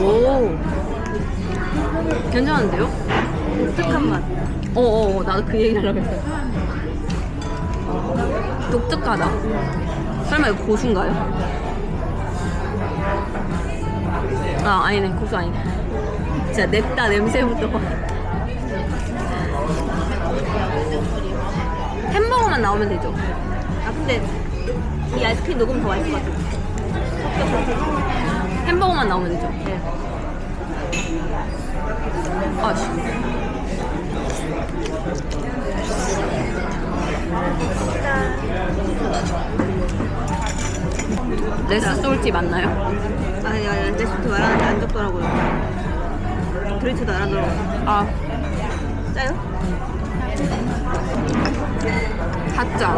오. 괜찮은데요? 독특한 맛. 어어, 나도 그 얘기 하려고 했어. 독특하다. 설마 이거 고수인가요? 아, 아니네. 고수 아니네. 진짜 냈다 냄새부터. 나오면 되죠. 아, 근데 이 아이스크림 녹으면 더 맛있을 것 같아. 햄버거만 나오면 되죠. 아씨. 레스 솔티 맞나요? 아니 아니 레시피 말하는데 안 적더라고요. 드리트도 안 하더라고요. 아, 짜요? 가짜.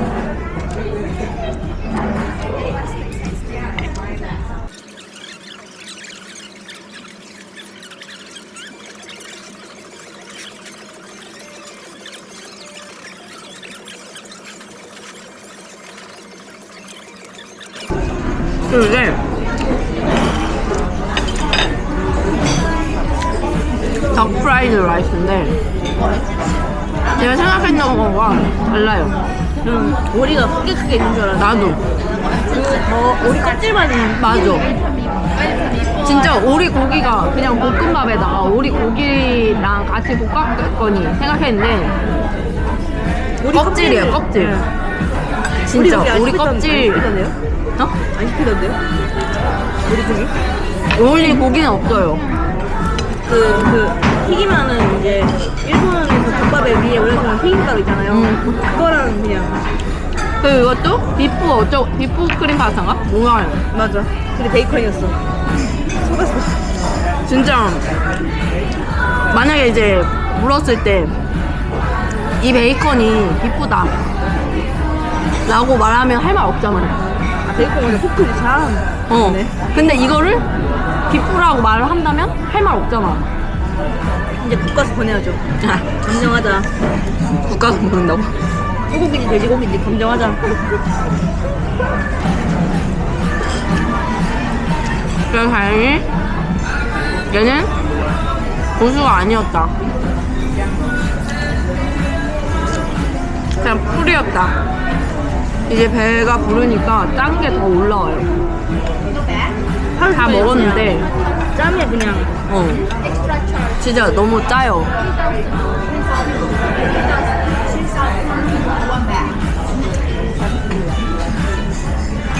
이게 덕 프라이드 라이스인데 제가 생각했던 거가 달라요. 음, 오리가 크게 크게 있는 줄 알았는데 나도 뭐 오리 껍질만 있는 맞아. 진짜 오리 고기가 그냥 볶음밥에다가 오리 고기랑 같이 볶았거니 생각했는데 오리 껍질이에요 껍질. 네. 진짜 안 오리 안 껍질. 씹히던데요? 어? 안 씹히던데요? 오리 고기? 오리 고기는 없어요. 그, 그, 튀기면은 이제, 일본에서 국밥에 위에 올려주는 튀김가루 있잖아요. 음. 그거랑 그냥, 그리고 이것도 비프 어쩌 비프 크림 파스타인가? 뭐야? 맞아. 근데 베이컨이었어. 속았어. 진짜 만약에 이제 물었을 때 이 베이컨이 비프다 라고 말하면 할 말 없잖아요. 아, 베이컨 원래 포크지, 참. 어. 네. 근데 이거를 비프라고 말을 한다면 할 말 없잖아. 이제 국가서 보내야죠. 아, 검정하자. 국가가 모른다고? 소고기인지 돼지고기인지 검정하자. 그래서 다행히 얘는 고수가 아니었다. 그냥 풀이었다. 이제 배가 부르니까 짠게더 올라와요. 다 먹었는데, 짬에 그냥, 어. 진짜 너무 짜요.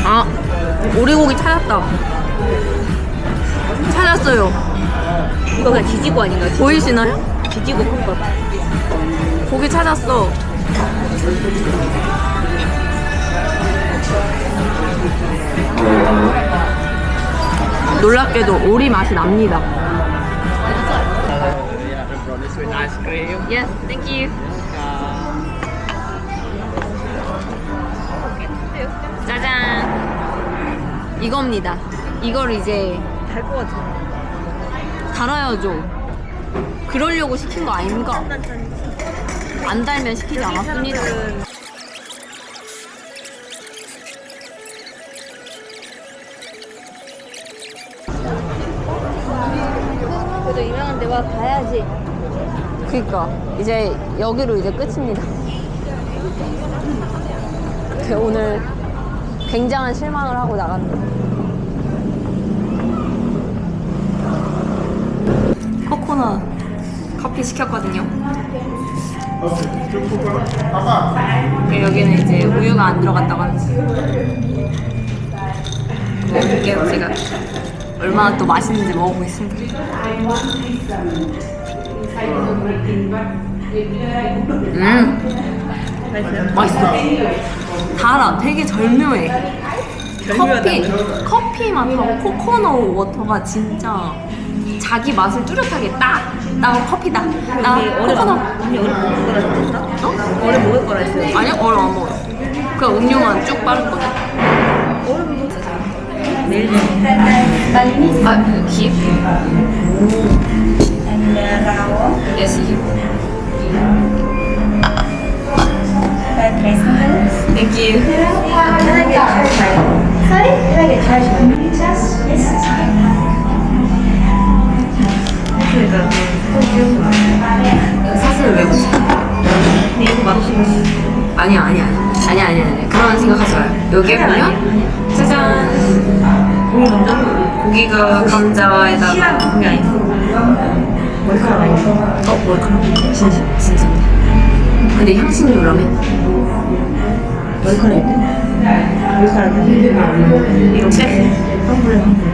아, 오리고기 찾았다. 찾았어요. 이거 그냥 지지고 아닌가? 지- 보이시나요? 지지고 국밥. 고기 찾았어. 놀랍게도 오리 맛이 납니다. Yes, thank you. 짜잔. 이겁니다. 이걸 이제 달 것 같아. 달아야죠. 그러려고 시킨 거 아닙니까? 안 달면 시키지 않았습니다. 그래도 유명한 데 와 봐야지. 그니까 이제 여기로 이제 끝입니다. 네, 오늘 굉장한 실망을 하고 나갑니다. 코코넛 커피 시켰거든요. 네, 여기는 이제 우유가 안 들어갔다고 합니다. 볼게요, 제가 얼마나 또 맛있는지 먹어보겠습니다. 음, 맛있어. 달아. 되게 절묘해. 커피, 커피 맛하고 코코넛 워터가 진짜 자기 맛을 뚜렷하게 딱. 나 커피다. 나 코코넛. 언니 얼음 먹을 거라 했었다? 어? 얼음 먹을 거라 했어요. 아니야? 얼음 안 먹어. 그냥 음료만 쭉 빠를 거 А, хип. Yes, hip. Thank you. Sorry? Can I get charged? Yes. Yes. 사슬을 왜 붙여? 아니야 아니야 아니야 아니야 아니야 그런 생각하지 마요 여기에 보면 고기가 감자에다가 그게 아니고. 머리카락 아니고. 어 머리카락 진짜 진짜 근데 향신료 라면 머리카락인데? 머리카락이 이렇게? 환불해, 환불.